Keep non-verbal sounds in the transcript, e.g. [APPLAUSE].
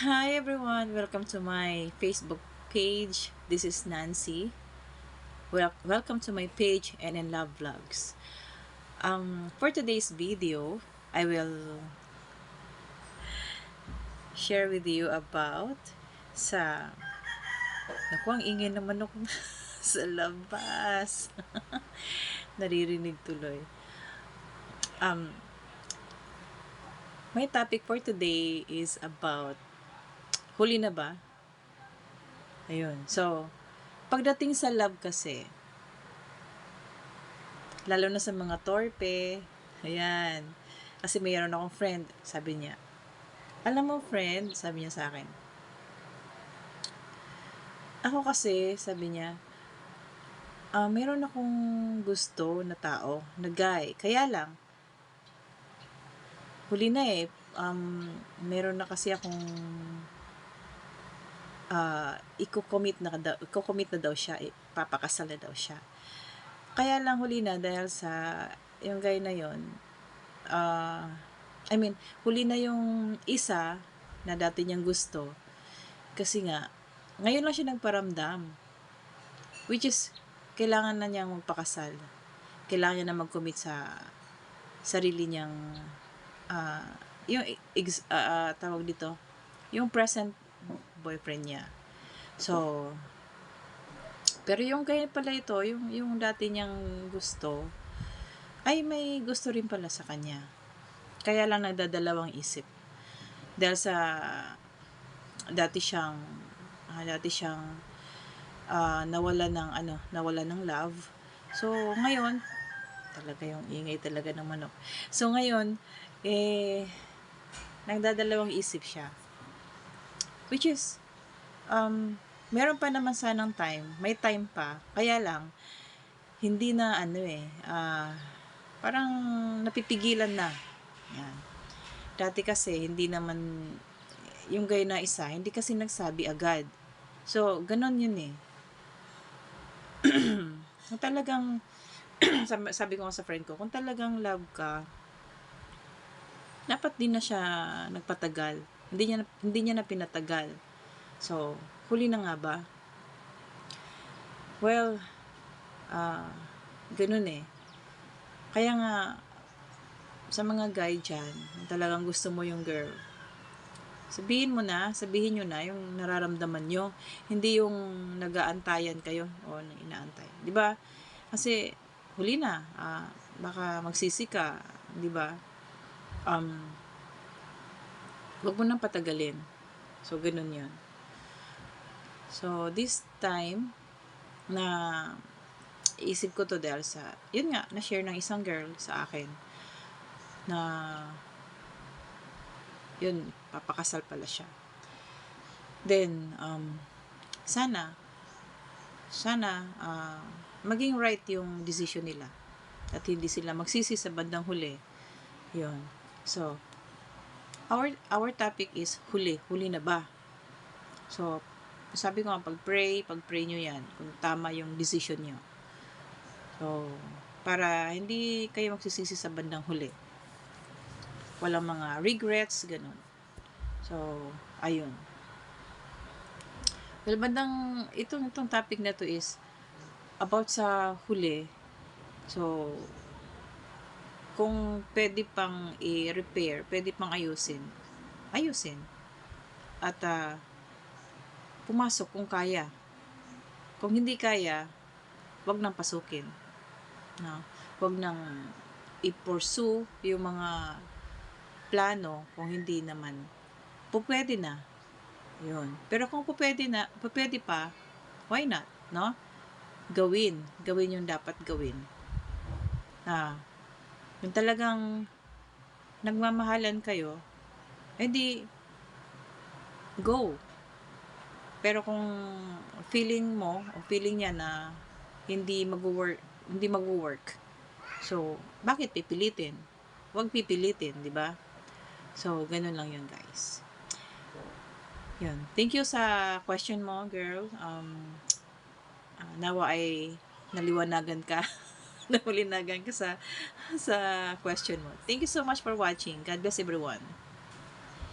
Hi everyone, welcome to my Facebook page. This is Nancy. Well, welcome to my page and in Love Vlogs. Um, for today's video, I will share with you about sa Naku, ang ingay ng manok [LAUGHS] sa labas. [LAUGHS] Naririnig tuloy. Um, my topic for today is about huli na ba? Ayun. So, pagdating sa love kasi, lalo na sa mga torpe, ayan. Kasi mayroon akong friend, sabi niya, alam mo friend, sabi niya sa akin, ako kasi, sabi niya, ah meron akong gusto na tao, na guy. Kaya lang, huli na eh, um, meron na kasi akong uh, i-commit na, daw, i-commit na daw siya, papakasal na daw siya. Kaya lang huli na dahil sa yung guy na yon uh, I mean, huli na yung isa na dati niyang gusto kasi nga, ngayon lang siya nagparamdam. Which is, kailangan na niyang magpakasal. Kailangan niya na mag-commit sa sarili niyang uh, yung ex, uh, tawag dito, yung present boyfriend niya. So, pero yung kaya pala ito, yung, yung dati niyang gusto, ay may gusto rin pala sa kanya. Kaya lang nagdadalawang isip. Dahil sa dati siyang uh, dati siyang uh, nawala ng ano, nawala ng love. So, ngayon, talaga yung ingay talaga ng manok. So, ngayon, eh, nagdadalawang isip siya. Which is, um, meron pa naman sanang time, may time pa, kaya lang, hindi na ano eh, uh, parang napipigilan na. Yan. Dati kasi, hindi naman, yung gay na isa, hindi kasi nagsabi agad. So, ganon yun eh. [CLEARS THROAT] kung talagang, [CLEARS THROAT] sabi ko nga sa friend ko, kung talagang love ka, dapat din na siya nagpatagal. Hindi niya, hindi niya na pinatagal. So, huli na nga ba? Well, uh, ganun eh. Kaya nga, sa mga guy dyan, talagang gusto mo yung girl, Sabihin mo na, sabihin nyo na yung nararamdaman nyo. Hindi yung nag-aantayan kayo o inaantay. Di ba? Kasi huli na, uh, baka magsisi ka, di ba? Um, wag mo nang patagalin. So, ganun yun. So, this time, na isip ko to dahil sa, yun nga, na-share ng isang girl sa akin na yun, papakasal pala siya. Then, um, sana, sana, uh, maging right yung decision nila. At hindi sila magsisi sa bandang huli. Yun. So, our, our topic is huli. Huli na ba? So, sabi ko nga, pag-pray, pag-pray nyo yan. Kung tama yung decision nyo. So, para hindi kayo magsisisi sa bandang huli walang mga regrets, ganun. So, ayun. Well, bandang, itong, itong topic na to is about sa huli. So, kung pwede pang i-repair, pwede pang ayusin, ayusin. At uh, pumasok kung kaya. Kung hindi kaya, wag nang pasukin. No? Wag nang i-pursue yung mga plano kung hindi naman po pwede na. Yun. Pero kung po pwede na, po pwede pa, why not, no? Gawin. Gawin yung dapat gawin. Ah, yung talagang nagmamahalan kayo, edi go. Pero kung feeling mo, o feeling niya na hindi mag-work, hindi mag-work. So, bakit pipilitin? Huwag pipilitin, di ba? So, ganun lang yun, guys. Yun. Thank you sa question mo, girl. Um, uh, nawa ay naliwanagan ka. [LAUGHS] Nahulinagan ka sa, sa question mo. Thank you so much for watching. God bless everyone.